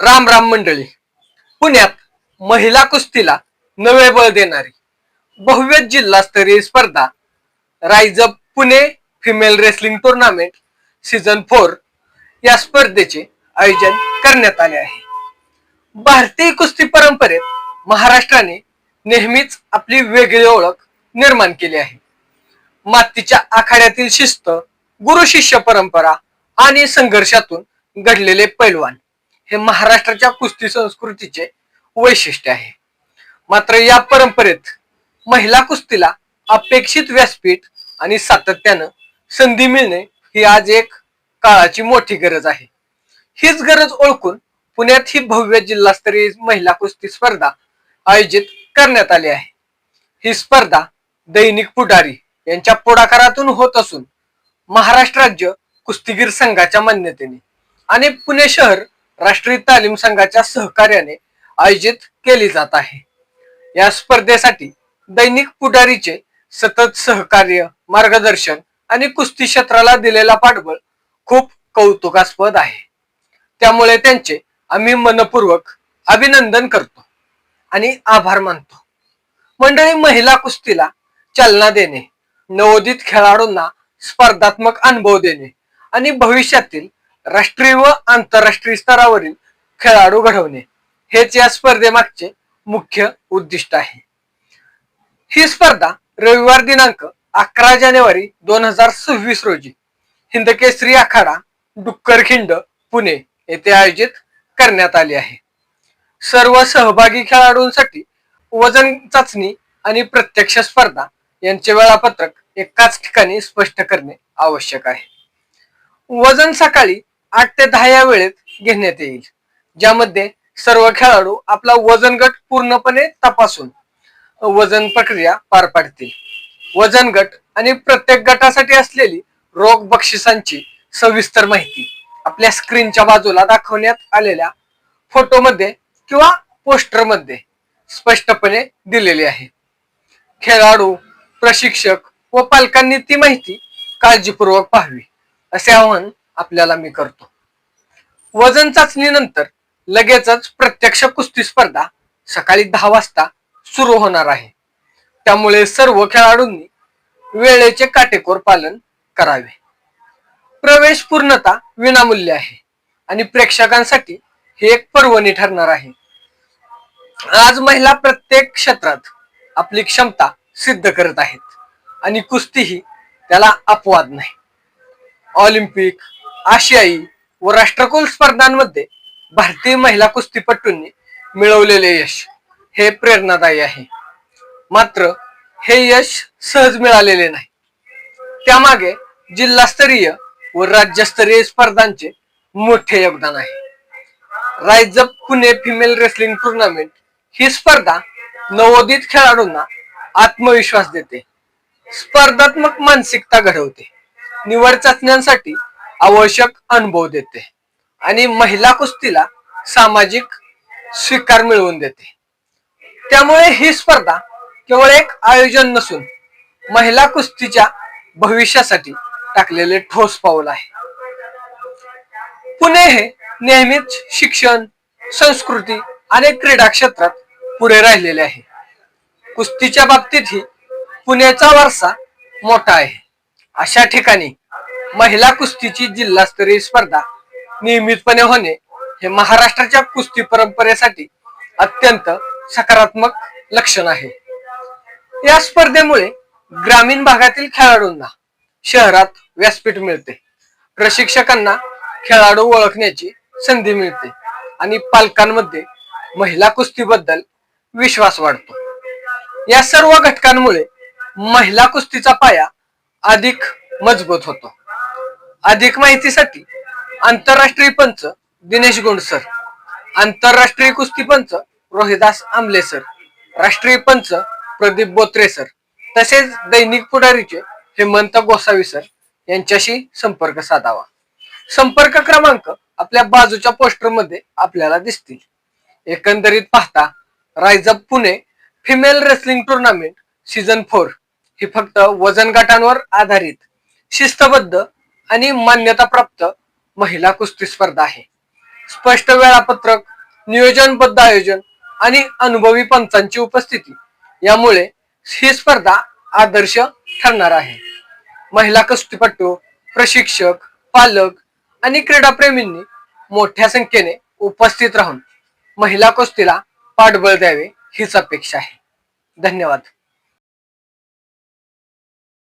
राम राम मंडळी. पुण्यात महिला कुस्तीला नवे बळ देणारी भव्य जिल्हास्तरीय स्पर्धा rise up Pune female wrestling tournament season four या स्पर्धेचे आयोजन करण्यात आले आहे. भारतीय कुस्ती परंपरेत महाराष्ट्राने नेहमीच आपली वेगळी ओळख निर्माण केली आहे. मातीच्या आखाड्यातील शिस्त गुरु शिष्य परंपरा आणि संघर्षातून घडलेले पैलवान हे महाराष्ट्राच्या कुस्ती संस्कृतीचे वैशिष्ट्य आहे. मात्र या परंपरेत महिला कुस्तीला अपेक्षित व्यासपीठ आणि सातत्यानं संधी मिळणे ही आज एक काळाची मोठी गरज आहे. हीच गरज ओळखून पुण्यात ही भव्य जिल्हास्तरीय महिला कुस्ती स्पर्धा आयोजित करण्यात आली आहे. ही स्पर्धा दैनिक पुढारी यांच्या पुढाकारातून होत असून महाराष्ट्र राज्य कुस्तीगीर संघाच्या मान्यतेने आणि पुणे शहर राष्ट्रीय तालीम संघाच्या सहकार्याने आयोजित केली जात आहे. या स्पर्धेसाठी दैनिक पुढारीचे सतत सहकार्य मार्गदर्शन आणि कुस्ती क्षेत्राला दिलेला पाठबळ खूप कौतुकास्पद आहे. त्यामुळे त्यांचे आम्ही मनपूर्वक अभिनंदन करतो आणि आभार मानतो. मंडळी महिला कुस्तीला चालना देणे नवोदित खेळाडूंना स्पर्धात्मक अनुभव देणे आणि भविष्यातील राष्ट्रीय व आंतरराष्ट्रीय स्तरावरील खेळाडू घडवणे हेच या स्पर्धेमागचे मुख्य उद्दिष्ट आहे. ही स्पर्धा रविवार दिनांक अकरा जानेवारी दोन हजार सव्वीस रोजी हिंदकेसरी आखाडा डुक्करखिंड पुणे येथे आयोजित करण्यात आली आहे. सर्व सहभागी खेळाडूंसाठी वजन चाचणी आणि प्रत्यक्ष स्पर्धा यांचे वेळापत्रक एकाच ठिकाणी स्पष्ट करणे आवश्यक आहे. वजन सकाळी आठ ते दहा या वेळेत घेण्यात येईल. ज्यामध्ये सर्व खेळाडू आपला वजन गट पूर्णपणे तपासून वजन प्रक्रिया पार पाडतील. वजन गट आणि प्रत्येक गटासाठी असलेली रोग बक्षिसांची सविस्तर माहिती आपल्या स्क्रीनच्या बाजूला दाखवण्यात आलेल्या फोटोमध्ये किंवा पोस्टरमध्ये स्पष्टपणे दिलेली आहे. खेळाडू प्रशिक्षक व पालकांनी ती माहिती काळजीपूर्वक पाहावी असे आवाहन आपल्याला मी करतो. वजन चाचणीनंतर लगेचच प्रत्यक्ष कुस्ती स्पर्धा सकाळी दहा वाजता सुरू होणार आहे. त्यामुळे सर्व खेळाडूंनी वेळेचे काटेकोर पालन करावे. प्रवेश पूर्णता विनामूल्य आहे आणि प्रेक्षकांसाठी ही एक पर्वणी ठरणार आहे. आज महिला प्रत्येक क्षेत्रात आपली क्षमता सिद्ध करत आहेत आणि कुस्ती ही त्याला अपवाद नाही. ऑलिम्पिक आशियाई व राष्ट्रकुल स्पर्धांमध्ये भारतीय महिला कुस्तीपटूंनी मिळवलेले यश हे प्रेरणादायी आहे. मात्र हे यश सहज मिळालेले नाही. त्यामागे जिल्हास्तरीय व राज्यस्तरीय स्पर्धांचे मोठे योगदान आहे. Rise Pune female wrestling tournament ही स्पर्धा नवोदित खेळाडूंना आत्मविश्वास देते. स्पर्धात्मक मानसिकता घडवते. निवड चाचण्यांसाठी आवश्यक अनुभव देते. आणि महिला कुस्तीला सामाजिक स्वीकार मिळवून देते. त्यामुळे ही स्पर्धा केवळ एक आयोजन नसून महिला कुस्तीच्या भविष्यासाठी टाकलेले ठोस पाऊल आहे. पुणे हे नेहमीच शिक्षण संस्कृती आणि क्रीडा क्षेत्रात पुढे राहिलेले आहे. कुस्तीच्या बाबतीतही पुण्याचा वारसा मोठा आहे. अशा ठिकाणी महिला कुस्तीची जिल्हास्तरीय स्पर्धा नियमितपणे होणे हे महाराष्ट्राच्या कुस्ती परंपरेसाठी अत्यंत सकारात्मक लक्षण आहे. या स्पर्धेमुळे ग्रामीण भागातील खेळाडूंना शहरात व्यासपीठ मिळते. प्रशिक्षकांना खेळाडू ओळखण्याची संधी मिळते आणि पालकांमध्ये महिला कुस्तीबद्दल विश्वास वाढतो. या सर्व घटकांमुळे महिला कुस्तीचा पाया अधिक मजबूत होतो. अधिक माहितीसाठी आंतरराष्ट्रीय पंच दिनेश गोंड सर आंतरराष्ट्रीय कुस्ती पंच रोहिदास आमले सर राष्ट्रीय पंच प्रदीप बोत्रे सर तसेच दैनिक पुढारीचे हेमंत गोसावी सर यांच्याशी संपर्क साधावा. संपर्क क्रमांक आपल्या बाजूच्या पोस्टरमध्ये आपल्याला दिसतील. एकंदरीत पाहता rise up Pune female wrestling tournament season four ही फक्त वजन गटांवर आधारित शिस्तबद्ध आणि मान्यताप्राप्त महिला कुस्ती स्पर्धा आहे. स्पष्ट वेळापत्रक नियोजनबद्ध आयोजन आणि अनुभवी पंचांची उपस्थिती यामुळे ही स्पर्धा आदर्श ठरणार आहे. महिला कुस्तीपटू प्रशिक्षक पालक आणि क्रीडाप्रेमींनी मोठ्या संख्येने उपस्थित राहून महिला कुस्तीला पाठबळ द्यावे हीच अपेक्षा आहे. धन्यवाद.